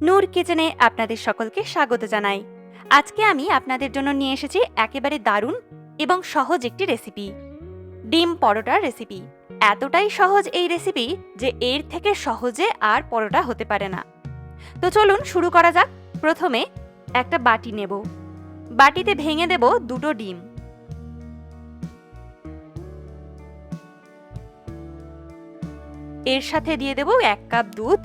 নূর কিচেনে আপনাদের সকলকে স্বাগত জানাই। আজকে আমি আপনাদের জন্য নিয়ে এসেছি একেবারে দারুণ এবং সহজ একটি রেসিপি। ডিম পরোটার রেসিপি। এতটাই সহজ এই রেসিপি যে এর থেকে সহজে আর পরোটা হতে পারে না। তো চলুন শুরু করা যাক। প্রথমে একটা বাটি নেব। বাটিতে ভেঙে দেব দুটো ডিম। এর সাথে দিয়ে দেব এক কাপ দুধ।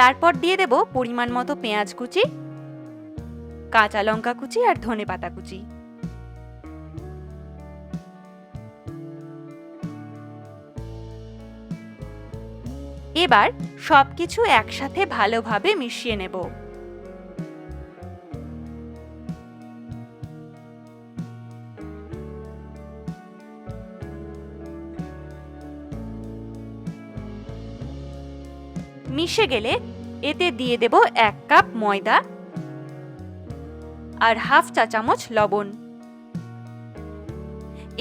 তারপর দিয়ে দেব পরিমাণ মতো পেঁয়াজ কুচি, কাঁচা লঙ্কা কুচি আর ধনে পাতা কুচি। এবার সবকিছু একসাথে ভালোভাবে মিশিয়ে নেব। মিশে গেলে এতে দিয়ে দেব এক কাপ ময়দা আর হাফ চা চামচ লবণ।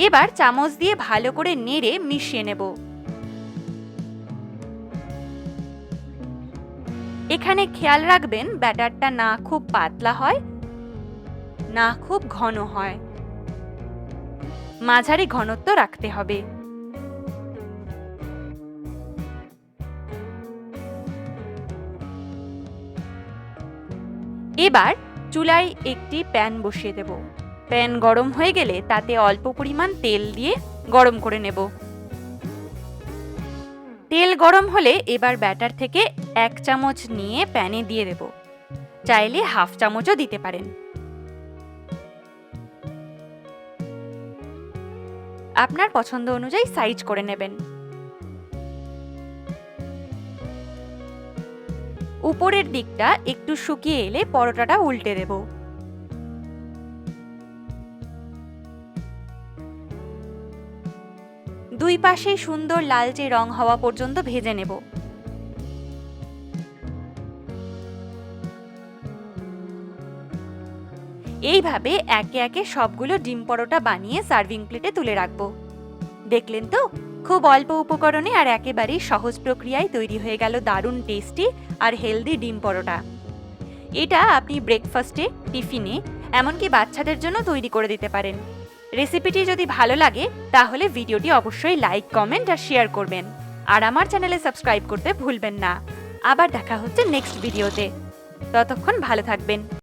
এবার চামচ দিয়ে ভালো করে নেড়ে মিশিয়ে নেব। এখানে খেয়াল রাখবেন ব্যাটারটা না খুব পাতলা হয়, না খুব ঘন হয়। মাঝারি ঘনত্ব রাখতে হবে। এবার চুলায় একটি প্যান বসিয়ে দেব। প্যান গরম হয়ে গেলে তাতে অল্প পরিমাণ তেল দিয়ে গরম করে নেব। তেল গরম হলে এবার ব্যাটার থেকে এক চামচ নিয়ে প্যানে দিয়ে দেব। চাইলে হাফ চামচও দিতে পারেন। আপনার পছন্দ অনুযায়ী সাইজ করে নেবেন। উপরের দিকটা একটু শুকিয়ে এলে পরোটাটা উল্টে দেব। দুই পাশে সুন্দর লালচে রং হওয়া পর্যন্ত ভেজে নেব। এইভাবে একে একে সবগুলো ডিম পরোটা বানিয়ে সার্ভিং প্লেটে তুলে রাখব। দেখলেন তো? খুব অল্প উপকরণে আর একেবারেই সহজ প্রক্রিয়ায় তৈরি হয়ে গেল দারুণ টেস্টি আর হেলদি ডিম পরোটা। এটা আপনি ব্রেকফাস্টে টিফিনে এমনকি বাচ্চাদের জন্য তৈরি করে দিতে পারেন। রেসিপিটি যদি ভালো লাগে, তাহলে ভিডিওটি অবশ্যই লাইক কমেন্ট আর শেয়ার করবেন। আর আমার চ্যানেলে সাবস্ক্রাইব করতে ভুলবেন না। আবার দেখা হচ্ছে নেক্সট ভিডিওতে ততক্ষণ ভালো থাকবেন।